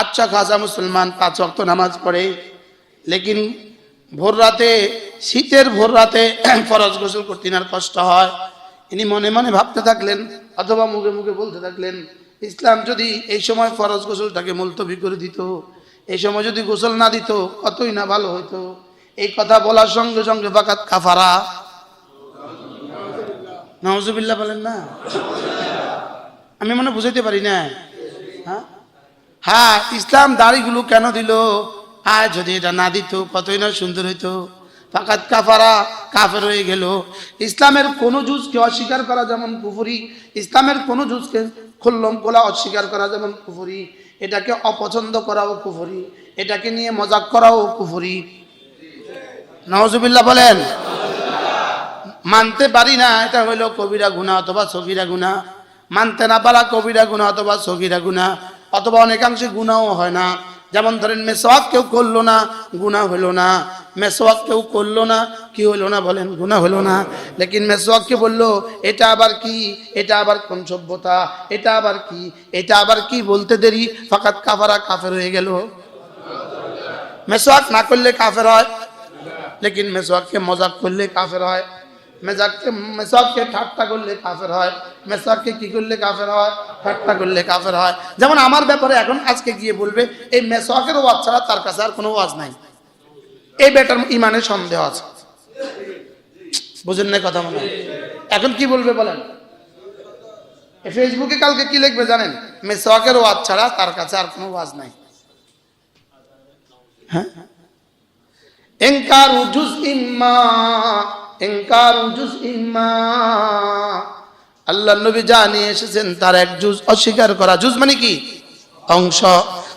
আচ্ছা খাসা মুসলমান পাঁচ অক্ত নামাজ পড়ে, লেকিন ভোর রাতে, শীতের ভোর রাতে ফরজ গোসল করতে ইনার কষ্ট হয়। ইনি মনে মনে ভাবতে থাকলেন, অথবা মুখে মুখে বলতে থাকলেন, ইসলাম যদি এই সময় ফরজ গোসলটাকে মুলতবি করে দিত, এই সময় যদি গোসল না দিত, কতই না ভালো হতো এই কথা বলার সঙ্গে সঙ্গে ফাকাত কাফারা। নওয়াজুবিল্লাহ বলেন না। আমি মনে বুঝাইতে পারি না হ্যাঁ? হ্যাঁ ইসলাম দাড়িগুলো কেন দিল? হ্যাঁ যদি এটা না দিত, কতই না সুন্দর হইতো। ফাকাত কাফারা, কাফের হয়ে গেল। ইসলামের কোনো জুজকে অস্বীকার করা যেমন কুফুরি, ইসলামের কোনো জুজকে খুল্লম কোলা অস্বীকার করা যেমন কুফুরি। এটাকে অপছন্দ করাও কুফুরি, এটাকে নিয়ে মজাক করাও কুফুরি। নওয়াজুবিল্লাহ বলেন, মানতে পারি না, এটা হইল কবিরা গুণা অথবা সগিরা গুণা। মানতে না পারা কবিরা গুণা অথবা সগিরা গুণা। অথবা অনেকাংশে গুণাও হয় না। যেমন ধরেন মেসোয়াক কেউ করল না গুণা হইল না। মেসোয়াক কেউ করল না, কি হইল না বলেন? গুণা হইল না। লেকিন মেসোয়াককে বলল, এটা আবার কি? এটা আবার কোন সভ্যতা? এটা আবার কি? এটা আবার কি বলতে দেরি? ফাকাত কাফারা কাফের হয়ে গেল। মেসোয়াক না করলে কাফের হয়। লেকিন মেসোয়াককে মজাক করলে কাফের হয়। মেজাককে মেসওয়াককে ঠাট্টা করলে কাফের হয় মেসওয়াককে কি করলে কাফের হয়? ঠাট্টা করলে কাফের হয়। যেমন আমার ব্যাপারে এখন আজকে গিয়ে বলবে, এই মেসওয়াকের ওয়াজ ছাড়া তার কাছে আর কোনো ওয়াজ নাই। এই বেটার ইমানের সন্দেহ আছে। বুঝেন না কথা মনে? এখন কি বলবে বলেন? ফেসবুকে কালকে কি লিখবে জানেন? মেসওয়াকের ওয়াজ ছাড়া তার কাছে আর কোনো ওয়াজ নাই। হ্যাঁ? ইনকারু জুজইম মা মা। আল্লাহ নবী যা নিয়ে এসেছেন, তার এক জুজ অস্বীকার করা। জুজ মানে কি? অংশ।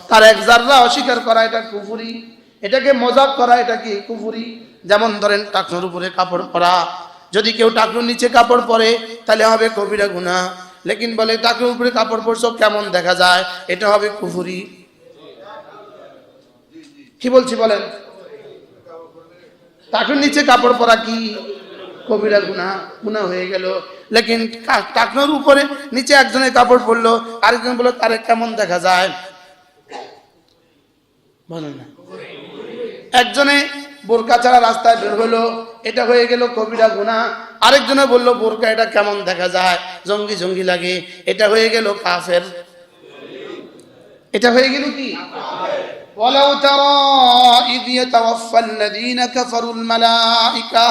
তার এক জাররা অস্বীকার করা, এটা কুফুরি। এটাকে মজাক করা, এটা কি কুফুরি? যেমন ধরেন, টাকনোর উপরে কাপড় পরা। যদি কেউ টাকনোর নিচে কাপড় পরে, তাহলে হবে কবিরা গুণা লেকিন বলে, টাকনোর উপরে কাপড় পরছো, কেমন দেখা যায়? এটা হবে কুফুরি। কি বলছি বলেন? টাকুর নিচে কাপড় পরা কি? কবিরা গুনা গুনা হয়ে গেল। লেকিন টাকনোর উপরে নিচে একজনের কাপড় পরলো, আরেকজন বলল, তারে কেমন দেখা যায়? বলেন না। একজনে বোরকা ছাড়া রাস্তায় বের হলো, এটা হয়ে গেল কবিরা গুনা। আরেকজনে বলল, বোরকা, এটা কেমন দেখা যায়? জঙ্গি জঙ্গি লাগে। এটা হয়ে গেল কাফের। এটা হয়ে গেল কি? ولو ترى إذ يتوفى الذين كفروا الملائكة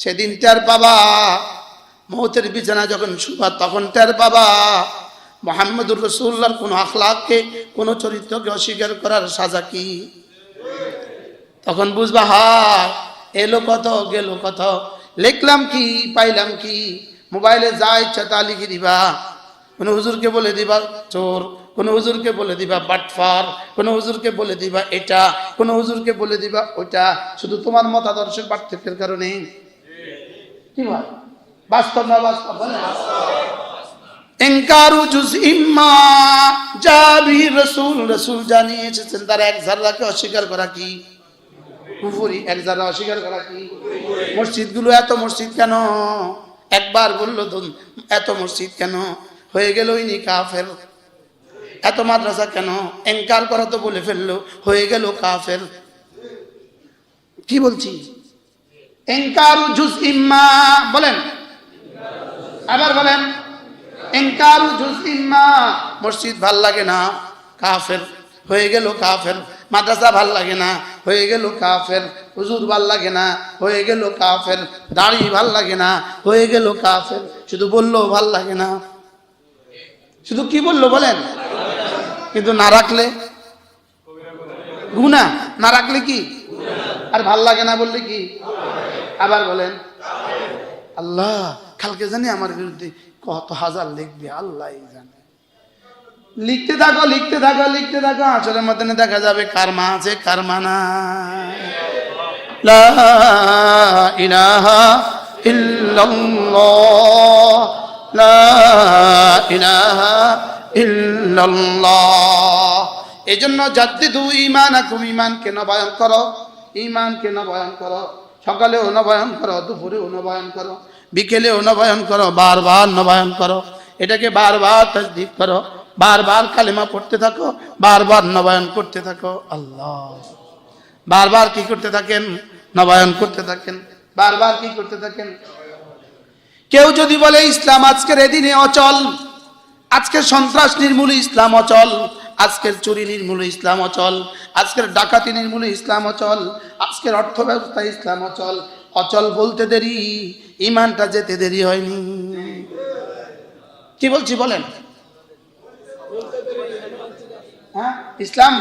সেদিন টের পাবা মৌতের বিছানা যখন শুবা তখন টের পাবা মোহাম্মদুর রসুল্লার কোন আখলাককে কোন চরিত্রকে অস্বীকার করার সাজা কি তখন বুঝবা হায় এলো কত গেল কত লিখলাম কি পাইলাম কি মোবাইলে যা ইচ্ছা তা লিখে দিবা কোনো হুজুরকে বলে দিবা চোর কোনো হুজুরকে বলে দিবা বাটফার, কোনো হুজুরকে বলে দিবা এটা, কোনো হুজুরকে বলে দিবা ওটা, শুধু তোমার মতাদর্শের পার্থক্যের কারণে। কি ভাই বাস্তব না বাস্তব? রসুল রসুল তার এক মসজিদগুলো এত মসজিদ কেন? একবার বলল এত মসজিদ কেন? হয়ে গেল ইনি কাফের। এত মাদ্রাসা কেন? এনকার করা তো বলে ফেলল, হয়ে গেল কাফের। কি বলছি? এনকারু বলেন। আবার বলেন। এনকারু মসজিদ ভালো লাগে না? কাফের। হয়ে গেল কাফের। মাদ্রাসা ভালো লাগে না? হয়ে গেল কাফের। হুজুর ভালো লাগে না? হয়ে গেল কাফের। দাড়ি ভালো লাগে না? হয়ে গেল কাফের। শুধু বলল ভালো লাগে না। শুধু কি বলল বলেন? কিন্তু না রাখলে? গুনা না রাখলে কি? আর ভালো লাগে না বললে কি? আবার বলেন, আল্লাহ, কালকে জানি আমার বিরুদ্ধে কত হাজার লিখবে, আল্লাহ জানে। লিখতে থাকো লিখতে থাকো লিখতে থাকো আসলের মধ্যে দেখা যাবে কার মা আছে কার মা না লা ইলাহা ইল্লাল্লাহ, লা ইল্লাল্লাহ। এই জন্য জাদ্দিদু ইমান আকুম ইমানকে নবায়ন করো ইমানকে নবায়ন করো সকালে নবায়ন করো দুপুরে নবায়ন করো বিকেলে নবায়ন করো, বারবার নবায়ন করো, এটাকে বারবার তসদিক করো, বারবার কালেমা পড়তে থাকো, বারবার নবায়ন করতে থাকো, আল্লাহ। বারবার কি করতে থাকেন? নবায়ন করতে থাকেন। বারবার কি করতে থাকেন? কেউ যদি বলে, ইসলাম আজকের এদিনে অচল, আজকের সন্ত্রাস নির্মূলে ইসলাম অচল আজকের চুরি নির্মূলে ইসলাম অচল, আজকের ডাকাতি নির্মূলে ইসলাম অচল, আজকের অর্থ ব্যবস্থা ইসলাম অচল। অচল বলতে দেরি, ইমানটা যেতে দেরি হয়নি। কি বলছি বলেন? হ্যাঁ ইসলাম,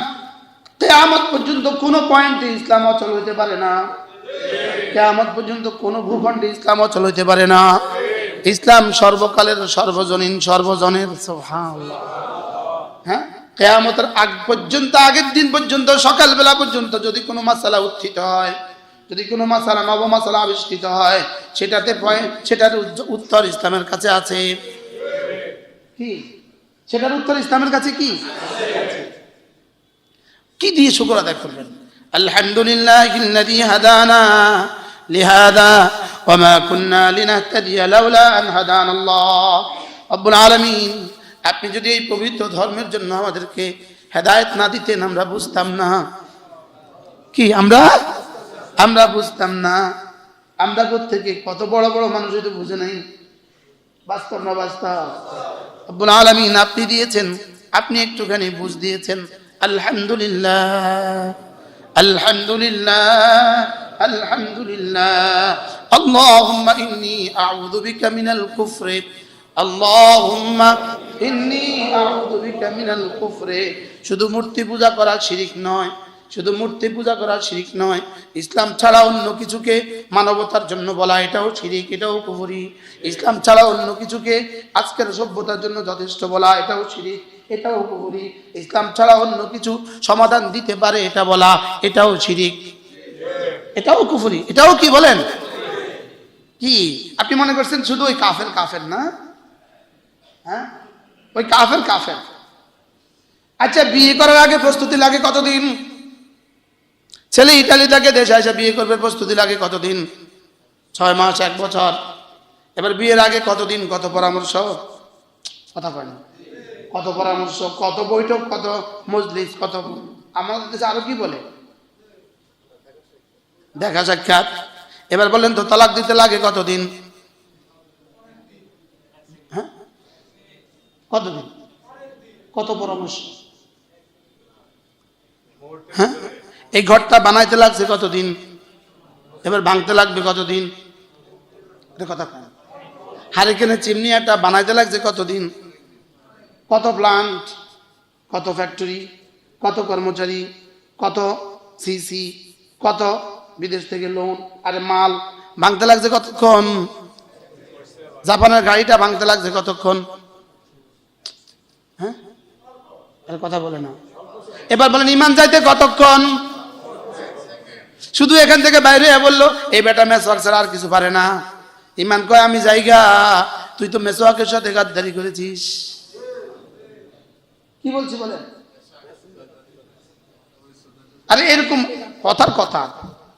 কেয়ামত পর্যন্ত কোনো পয়েন্টে ইসলাম অচল হইতে পারে না। কেয়ামত পর্যন্ত কোনো ভূখণ্ডে ইসলাম অচল হইতে পারে না। ইসলাম সর্বকালের সর্বজনীন, সর্বজনের। হ্যাঁ? কেয়ামতের আগ পর্যন্ত, আগের দিন পর্যন্ত, সকালবেলা পর্যন্ত যদি কোনো মশালা উত্থিত হয়, যদি কোনো মশালা নব মশালা আবিষ্কৃত হয়, সেটাতে সেটার উত্তর ইসলামের কাছে আছে। কি? সেটার উত্তর ইসলামের কাছে কি? কি দিয়ে শুকর আদায় করবেন? আলহামদুলিল্লাহ হাদানা লিহাদা কুন্না লিনাহতাদিয়া লাউলা আপনি যদি এই পবিত্র ধর্মের জন্য আমাদেরকে হেদায়ত না দিতেন, আমরা বুঝতাম না। কি, আমরা? আমরা বুঝতাম না। আমরা থেকে কত বড় বড় মানুষ হয়তো বুঝে নাই। বাস্তব না বাস্তব? আলমিন আপনি দিয়েছেন, আপনি একটুখানি বুঝ দিয়েছেন। আলহামদুলিল্লাহ আলহামদুলিল্লাহ আলহামদুলিল্লাহ। আল্লাহ ইন্নি আউযু বিকা মিনাল কুফরি। আল্লাহুম্মা ইন্নি আউযু বিকা মিনাল শুধু মূর্তি পূজা করা শিরিক নয়, শুধু মূর্তি পূজা করা শিরিক নয়, ইসলাম ছাড়া অন্য কিছুকে মানবতার জন্য বলা এটাও শিরিক, এটাও কুফরি। ইসলাম ছাড়া অন্য কিছুকে আজকের সভ্যতার জন্য যথেষ্ট বলা এটাও শিরিক, এটাও কুফরি। ইসলাম ছাড়া অন্য কিছু সমাধান দিতে পারে এটা বলা এটাও শিরিক। এটাও কুফরি, এটাও কি বলেন? কি? আপনি মনে করছেন শুধু ওই কাফের কাফের না? হ্যাঁ? ওই কাফের কাফের। আচ্ছা বিয়ে করার আগে প্রস্তুতি লাগে কতদিন? ছেলে ইটালি থেকে দেশে এসে বিয়ে করবে, প্রস্তুতি লাগে কতদিন? ছয় মাস, এক বছর। এবার বিয়ের আগে কতদিন? কত পরামর্শ? কথা কয় না। কত পরামর্শ? কত বৈঠক? কত মজলিস? কত আমাদের দেশে আরও কি বলে? দেখা সাক্ষাৎ। এবার বললেন তো, তালাক দিতে লাগে কতদিন? কতদিন? কত পরামর্শ? হ্যাঁ? এই ঘরটা বানাইতে লাগছে কতদিন? এবার ভাঙতে লাগবে কতদিন? কথা কয় হারিকেনের চিমনি একটা বানাইতে লাগছে কতদিন? কত প্লান্ট কত ফ্যাক্টরি কত কর্মচারী? কত সিসি কত বিদেশ থেকে লোন আরে মাল ভাঙতে লাগছে কতক্ষণ? জাপানের গাড়িটা ভাঙতে লাগছে কতক্ষণ হ্যাঁ আরে কথা বলে না এবার বলেন, ইমান যাইতে কতক্ষণ? শুধু এখান থেকে বাইরে বলল, এই বেটা মেসওয়াক ছাড়া আর কিছু পারে না। ইমান কয়, আমি জায়গা, তুই তো মেসওয়াকের সাথে গাদ্দারি করেছিস। কি বলছি বলেন? আরে এরকম কথার কথা।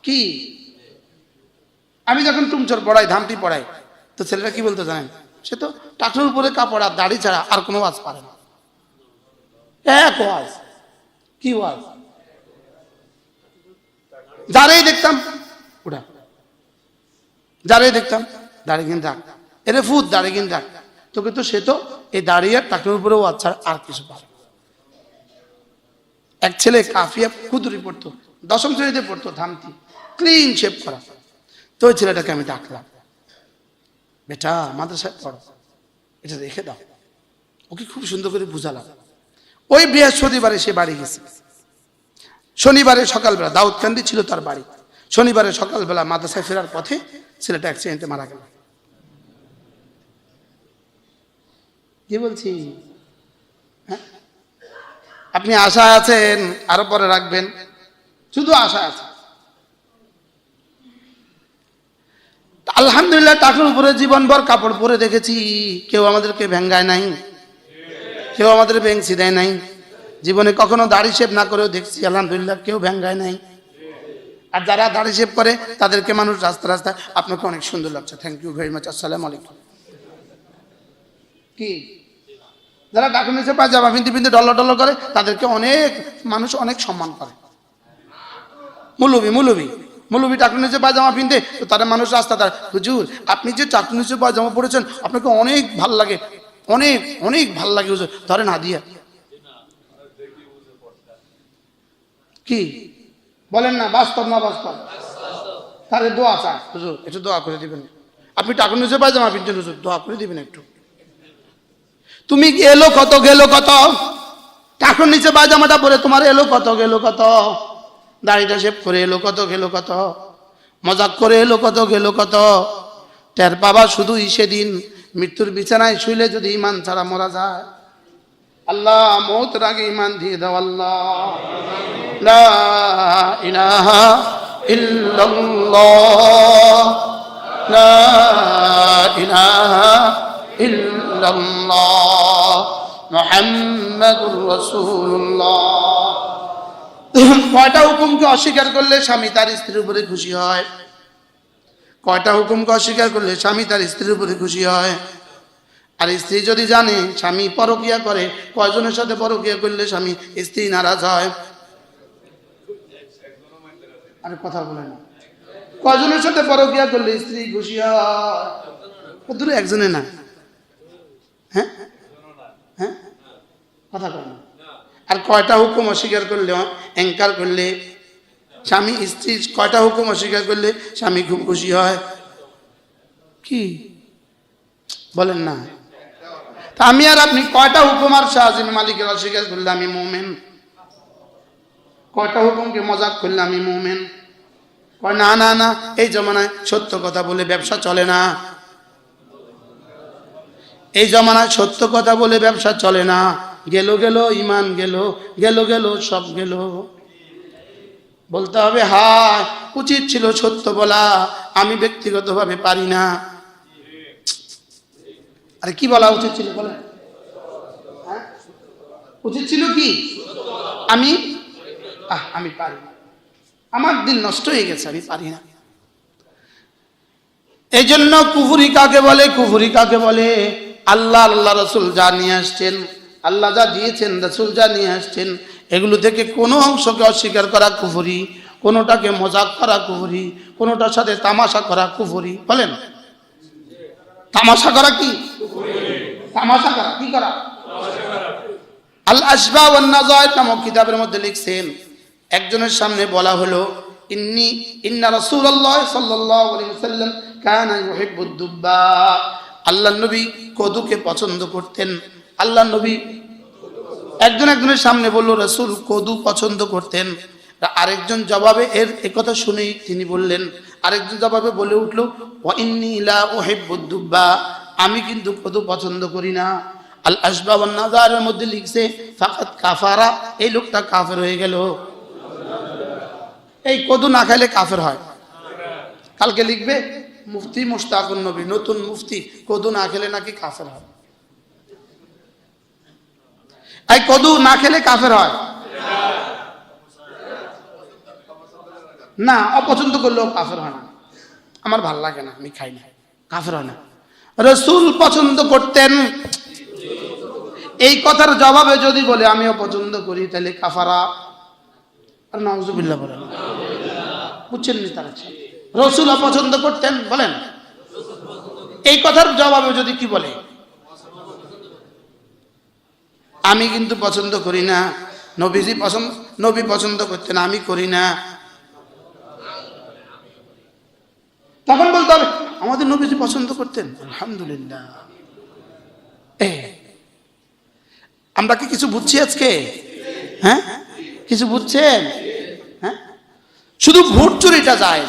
কি? আমি যখন টুমচর পড়াই, ধামটি পড়াই, তো ছেলেরা কি বলতে জানেন? সে তো টাকুর উপরে কাপড় আর দাড়ি ছাড়া আর কোনো ওয়াজ পারে না। এক ওয়াজ। কি ওয়াজ? যারাই দেখতাম। ওটা যারাই দেখতাম। দাড়ি কিন রাখ। এরে ফুট দাড়ি কিন রাখ। তোকে তো সে তো এই দাঁড়িয়ে টাকুর উপরে ওয়াজ ছাড়া আর কিছু পারে এক ছেলে কাফিয়া খুদুরি পড়তো, দশম শ্রেণীতে পড়তো ধামতি। ক্লিন শেপ করা। তো ওই ছেলেটাকে আমি ডাকলাম। বেটা, মাদ্রাসায় পড়ো। এটা রেখে দাও। ওকে খুব সুন্দর করে বুঝালাম। ওই বৃহস্পতিবারে সে বাড়ি গেছে। শনিবারে সকালবেলা দাউদকান্দি ছিল তার বাড়ি। শনিবারে সকালবেলা মাদ্রাসায় ফেরার পথে ছেলেটা অ্যাক্সিডেন্টে মারা গেল। কি বলছি? হ্যাঁ? আপনি আশা আছেন, আরও পরে রাখবেন। শুধু আশা আছে। আলহামদুলিল্লাহ, টাকার উপরে জীবনভর কাপড় পরে দেখেছি, কেউ আমাদেরকে ভেঙ্গায় নাই। কেউ আমাদের ভেঙছি দেয় নাই। জীবনে কখনো দাড়ি শেপ না করেও দেখছি, আলহামদুলিল্লাহ, কেউ ভেঙ্গায় নাই। আর যারা দাড়ি শেপ করে, তাদেরকে মানুষ রাস্তা রাস্তায় আপনাকে অনেক সুন্দর লাগছে। থ্যাংক ইউ ভেরি মাচ আসসালাম আলাইকুম। কি? যারা ডাকুন নিচে পায়জামা পিনতে পিনতে ডল্লা ডল্লা করে, তাদেরকে অনেক মানুষ অনেক সম্মান করে। মুলুবি মুলুবি। মুলুবি টাকুন নিচে পায়জামা পিনতে, তো তারা মানুষ রাস্তা তার হুজুর, আপনি যে টাকুন নিচে পায়জামা পড়েছেন আপনাকে অনেক ভালো লাগে। অনেক অনেক ভালো লাগে হুজুর ধরেন হাদিয়া। কি? বলেন না, বাস্তব না বাস্তব? তাহলে দোয়া চান। হুজুর, একটু দোয়া করে দিবেন। আপনি টাকা নিচে পায়জামা পিনছেন, হুজুর, দোয়া করে দিবেন একটু। তুমি এলো কত, গেলো কত? টাকুর নিচে পায়জামাটা পরে তোমার এলো কত, গেলো কত? দাড়িটা শেভ করে এলো কত, গেলো কত? মজাক করে এলো কত, গেলো কত? টের পাবা শুধুই সেদিন। মৃত্যুর বিছানায় শুইলে যদি ইমান ছাড়া মরা যায়? আল্লাহ, মৌতের আগে ইমান দিয়ে দাও, আল্লাহ। কয়টা হুকুমকে অস্বীকার করলে স্বামী তার স্ত্রীর উপরে খুশি হয়। কয়টা হুকুমকে অস্বীকার করলে স্বামী তার স্ত্রীর উপরে খুশি হয়? আর স্ত্রী যদি জানে স্বামী পরকিয়া করে, কয়জনের সাথে পরকিয়া করলে স্বামী স্ত্রী নারাজ হয়? আরে কথা বলে না। কয়জনের সাথে পরকিয়া করলে স্ত্রী খুশি হয়? দূরে একজনে না? হ্যাঁ? হ্যাঁ? কথা না। আর কয়টা হুকুম অস্বীকার করলে অ্যাঙ্কার করলে স্বামী, স্ত্রী, কয়টা হুকুম অস্বীকার করলে স্বামী খুব খুশি হয়? কি? বলেন না। তা আমি আর আপনি কয়টা হুকুম আর শাহজিন মালিকের অস্বীকার করলে আমি মোমেন? কয়টা হুকুমকে মজাক করলে আমি মোমেন? না না না, এই জমানায় সত্য কথা বলে ব্যবসা চলে না। এই জমানায় সত্য কথা বলে ব্যবসা চলে না। গেল গেল ইমান গেল গেল গেল, সব গেল। বলতে হবে, হায়, উচিত ছিল সত্য বলা, আমি ব্যক্তিগতভাবে পারি না। আরে কি বলা উচিত ছিল বলেন? হ্যাঁ? উচিত ছিল কি? আমি? আহ, আমি পারি আমার দিন নষ্ট হয়ে গেছে, আমি পারি না। এই জন্য কুফুরি কাকে বলে? কুফুরি কাকে বলে? আল্লাহ আল্লাহ রসুল যা নিয়ে আসছেন, আল্লাহ যা দিয়েছেন, রসুল যা নিয়ে আসছেন এগুলো থেকে কোনো অংশকে অস্বীকার করা কুফুরি, কোনোটাকে মজাক করা কুফুরি, কোনোটার সাথে তামাশা করা কুফুরি, বলেন। তামাশা করা কি? তামাশা করা, কি করা? আল আসবা ওয়ান্নাজায়ের নামক কিতাবের মধ্যে লিখছেন, একজনের সামনে বলা হলো, ইন্নি আল্লাহ নবী কদুকে পছন্দ করতেন। আল্লাহ নবী একজন একজনের সামনে বলল, রসুল কদু পছন্দ করতেন। আরেকজন জবাবে এর একথা শুনেই তিনি বললেন, আরেকজন জবাবে বলে উঠল, ওয়া ইন্নী লা উহিব্বুদ আমি কিন্তু কদু পছন্দ করি না। আল আসবাব নাজারের মধ্যে লিখছে ফাকাত কাফারা, এই লোকটা কাফের হয়ে গেল। এই কদু না খাইলে কাফের হয়। কালকে লিখবে, মুফতি মুস্তাকুন নবী, নতুন মুফতি, কদু না খেলে নাকি কাফের হয়। এই কদু না খেলে কাফের হয়। না, অপছন্দ করলেও কাফের হয় না। আমার ভালো লাগে না, আমি খাই না। কাফের হয় না। রসুল পছন্দ করতেন। এই কথার জবাবে যদি বলে, আমিও পছন্দ করি, তাহলে কাফারা। আর নাউজুবিল্লাহ বলেন। বুঝছেন নি তারা? রসুল অপছন্দ করতেন, বলেন। এই কথার জবাবে যদি কি বলে? আমি কিন্তু পছন্দ করি না। নবীজি পছন্দ, নবী পছন্দ করতেন, আমি করি না। তখন বলতে হবে আমাদের নবীজি পছন্দ করতেন, আলহামদুলিল্লাহ। আমরা কি কিছু বুঝছি আজকে? হ্যাঁ? কিছু বুঝছেন? হ্যাঁ? শুধু ভোট চুরিটা যায়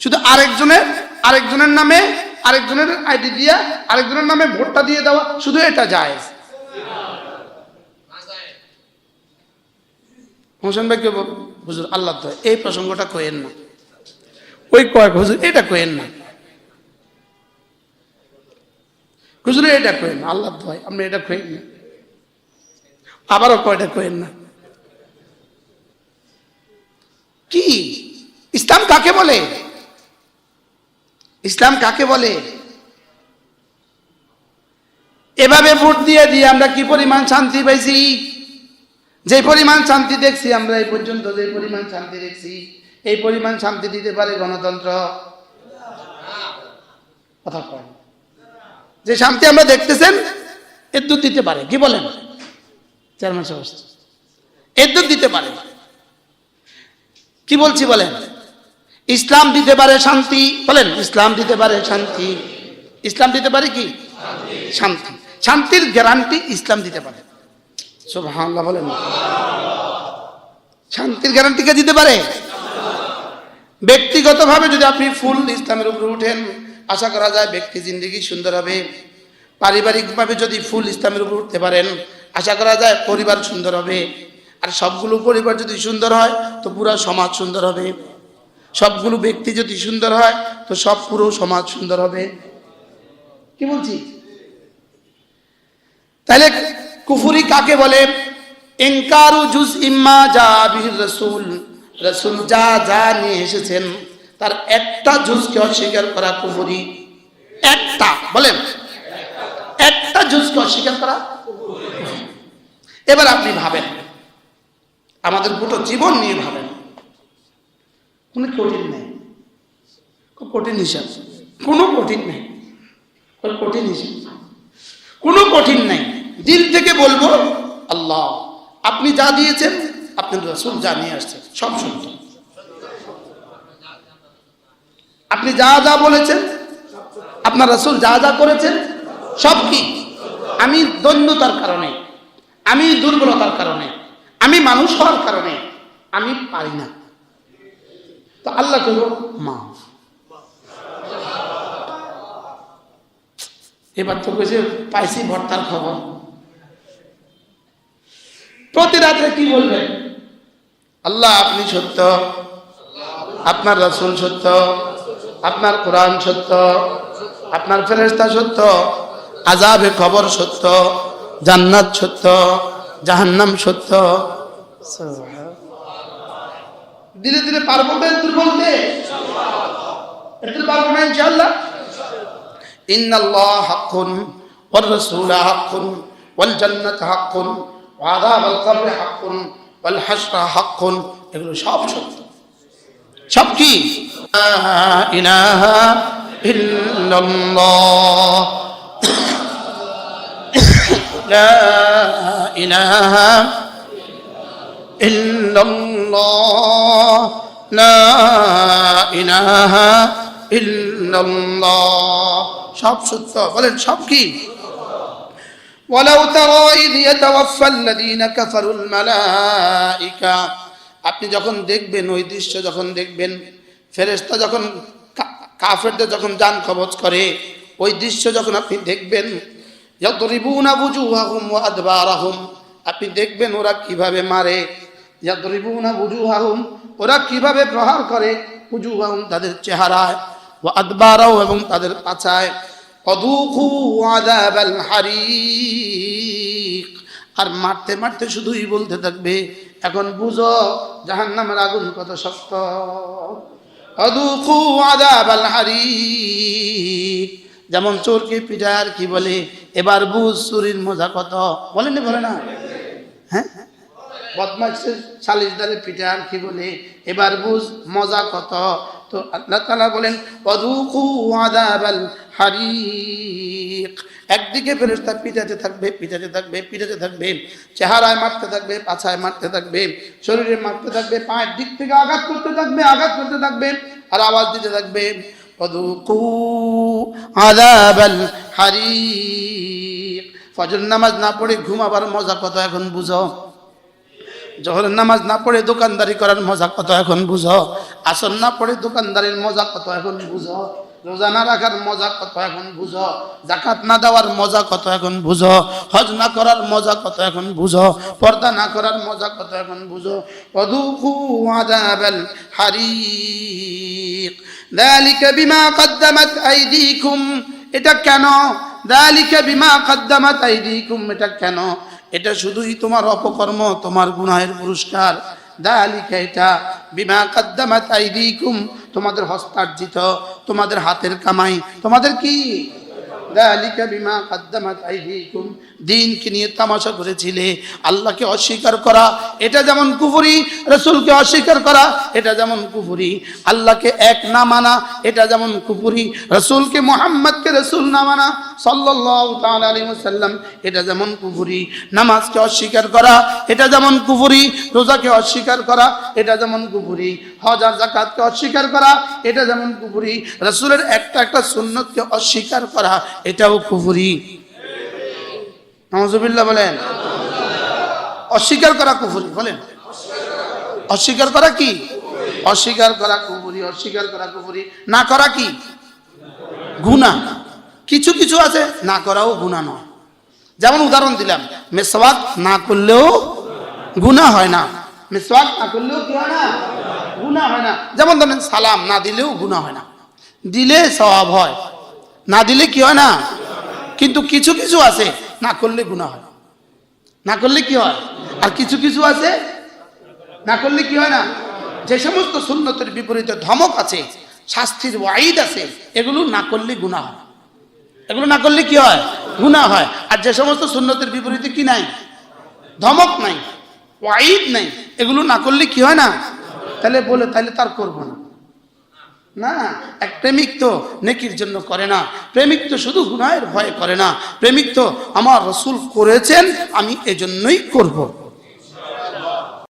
শুধু আরেকজনের আরেকজনের নামে আরেকজনের আইডি দিয়া, আরেকজনের নামে ভোটটা দিয়ে দেওয়া, শুধু এটা যায় হোসেন ভাইকে হুজুর আল্লাহ তো এই প্রসঙ্গটা কয়েন না। ওই কয়েক হুজুর, এটা কয়েন না। হুজুর, এটা কয়েন না আল্লাহ তো আপনি এটা কয়েন না। আবারও কয়টা কয়েন না? কি? ইসলাম কাকে বলে? ইসলাম কাকে বলে? এভাবে ভোট দিয়ে দিয়ে আমরা কি পরিমাণ শান্তি পাইছি যে পরিমাণ শান্তি দেখছি, আমরা এই পর্যন্ত যে পরিমাণ শান্তি দেখছি, এই পরিমাণ শান্তি দিতে পারে গণতন্ত্র? কথা যে শান্তি আমরা দেখতেছেন এদ্যুৎ দিতে পারে। কি বলেন? চেয়ারম্যান সাহেব। এদ্যুৎ দিতে পারে। কি বলছি বলেন? ইসলাম দিতে পারে শান্তি। বলেন, ইসলাম দিতে পারে শান্তি। ইসলাম দিতে পারে কি? শান্তি। শান্তির গ্যারান্টি ইসলাম দিতে পারে। সুবহানাল্লাহ বলেন। শান্তির গ্যারান্টি কে দিতে পারে? ব্যক্তিগতভাবে যদি আপনি ফুল ইসলামের উপরে উঠেন, আশা করা যায় ব্যক্তি জিন্দগি সুন্দর হবে। পারিবারিকভাবে যদি ফুল ইসলামের উপর উঠতে পারেন, আশা করা যায় পরিবার সুন্দর হবে। আর সবগুলো পরিবার যদি সুন্দর হয়, তো পুরো সমাজ সুন্দর হবে। সবগুলো ব্যক্তি যদি সুন্দর হয়, তো সব পুরো সমাজ সুন্দর হবে। কি বলছি? তাহলে কুফুরি কাকে বলে? ইনকারু জুজ ইম্মা যা বিহির রসুল। রসুল যা যা নিয়ে এসেছেন, তার একটা জুজকে অস্বীকার করা কুফুরি। একটা, বলেন। একটা জুজকে অস্বীকার করা এবার আপনি ভাবেন, আমাদের পুরো জীবন নিয়ে ভাবেন। কোনো কঠিন নেই। কঠিন হিসাব। কোনো কঠিন নেই। কঠিন হিসাব। কোনো কঠিন নাই। দিল থেকে বলব, আল্লাহ, আপনি যা দিয়েছেন আপনি রসুল যা নিয়ে আসছেন সব সত্য। আপনি যা যা বলেছেন, আপনার রসুল যা যা করেছেন, সব কি? আমি দৈন্যতার কারণে, আমি দুর্বলতার কারণে, আমি মানুষ হওয়ার কারণে, আমি পারি না। তো আল্লাহ করব মা। এবার তো কইছে, পাইছি ভর্তার খবর। প্রতি রাত্রে কি বলবেন আল্লাহ, আপনি সত্য। আপনার রসুল সত্য। আপনার কোরআন সত্য। আপনার ফেরেস্তা সত্য। আজাবে খবর সত্য। জান্নাত সত্য। জাহান্নাম সত্য। ধীরে ধীরে পারব তো এত বলতে? এত পারব না, ইনশাআল্লাহ। ইন্নাল্লাহ হাক্কুন, ওয়ার রাসূল হাক্কুন, ওয়াল জান্নাত হাক্কুন, ওয়া আযাবাল কবর হাক্কুন, ওয়াল হাশর হাক্কুন। এগুলো সব সত্য। সব কি? ইলাহা ইল্লাল্লাহ। লা ইলাহা ইল্লাল্লাহ লা ইলাহা ইল্লাল্লাহ সব সত্য বলেন সব কি ولو ترى إذ يتوفى الذين كفروا الملائكة আপনি যখন দেখবেন ওই দৃশ্য যখন দেখবেন ফেরেশতা যখন কা- কাফেরদের যখন যান কবজ করে ওই দৃশ্য যখন আপনি দেখবেন ইয়াদরিবুনা বুজুহাহুম ওয়া আদবারাহুম আপনি দেখবেন ওরা কিভাবে মারে ওরা কীভাবে প্রহার করে? বুজুহাহুম তাদের চেহারায় ও এবং তাদের পাছায়। অদুখু আর মারতে মারতে শুধুই বলতে থাকবে, এখন বুঝো, জাহান্নামের আগুন কত শক্ত। অদুখু আযাবাল হারিক। যেমন চোরকে পিঠার কি বলে, এবার বুঝ চুরির মজা কত। বলেনি বলে না? হ্যাঁ? বদমাইশের সালিশদারে পিঠার কি বলে, এবার বুঝ মজা কত? তো আল্লাহ তালা বলেন অদুকু আদাবাল হারিক। একদিকে ফেরেস্তা পিটাতে থাকবে পিটাতে থাকবে পিটাতে থাকবে, চেহারায় মারতে থাকবে, পাছায় মারতে থাকবে, শরীরে মারতে থাকবে, পায়ের দিক থেকে আঘাত করতে থাকবে, আঘাত করতে থাকবে, আর আওয়াজ দিতে থাকবে অদুকু আদাবাল হারিক। ফজর নামাজ না পড়ে ঘুমাবার মজা কত এখন বুঝো? জহরের নামাজ না পড়ে দোকানদারি করার মজা কত এখন বুঝো? আসর না পড়ে দোকানদারির মজা কত এখন বুঝো? রোজা না রাখার মজা কত এখন বুঝো? জাকাত না দেওয়ার মজা কত এখন বুঝো? হজ না করার মজা কত এখন বুঝো? পর্দা না করার মজা কত এখন বুঝো? অদুকু আযাবাল হারিক। যালিকা বিমা কদ্দামাত আইদিকুম। এটা কেন? দালিকা বিমা কদ্দামাত আইদিকুম। এটা কেন? এটা শুধুই তোমার অপকর্ম, তোমার গুনাহের পুরস্কার। দালিকা এটা, বিমা কদ্দামাত আইদিকুম, তোমাদের হস্তার্জিত, তোমাদের হাতের কামাই। তোমাদের কি? যালিকা বিমা কাদ্দামাত আইদিকুম, দিনকে নিয়ে তামাশা করেছিলে, আল্লাহকে অস্বীকার করা, এটা যেমন কুফরি, রসুলকে অস্বীকার করা, এটা যেমন কুফরি। আল্লাহকে এক না মানা, এটা যেমন কুফরি, রসুলকে মোহাম্মদকে রসুল না মানা সাল্লাল্লাহু তাআলা আলাইহি ওয়াসাল্লাম, এটা যেমন কুফরি, নামাজকে অস্বীকার করা, এটা যেমন কুফরি, রোজাকে অস্বীকার করা, এটা যেমন কুফরি, হজ আর যাকাতকে অস্বীকার করা, এটা যেমন কুফরি, রসুলের একটা একটা সুন্নতকে অস্বীকার করা, এটাও কুফরি। নজুবিল্লাহ বলেন। অস্বীকার করা কুফরি, বলেন। অস্বীকার করা কি? অস্বীকার করা কুফরি, অস্বীকার করা কুফরি, না করা কি? গুণা কিছু কিছু আছে, না করাও গুণা নয়। যেমন উদাহরণ দিলাম, মেসওয়াক না করলেও গুণা হয় না। মেসওয়াক না করলেও কি হয় না? গুণা হয় না। যেমন ধরেন সালাম না দিলেও গুণা হয় না। দিলে স্বভাব হয়, না দিলে কি হয় না? কিন্তু কিছু কিছু আছে, না করলে গুণা হয় না। করলে কি হয়? আর কিছু কিছু আছে, না করলে কি হয় না? যে সমস্ত সুন্নতের বিপরীতে ধমক আছে, শাস্তির ওয়াইদ আছে, এগুলো না করলে গুণা হয় এগুলো না করলে কি হয়? গুণা হয়। আর যে সমস্ত সুন্নতের বিপরীতে কি নাই? ধমক নাই ওয়াইদ নাই। এগুলো না করলে কি হয় না? তাহলে বলে, তাহলে তার করব না। না, এক প্রেমিক তো নেকির জন্য করে না। প্রেমিক তো শুধু গুনাহের ভয় করে না। প্রেমিক তো আমার রসুল করেছেন, আমি এজন্যই করব।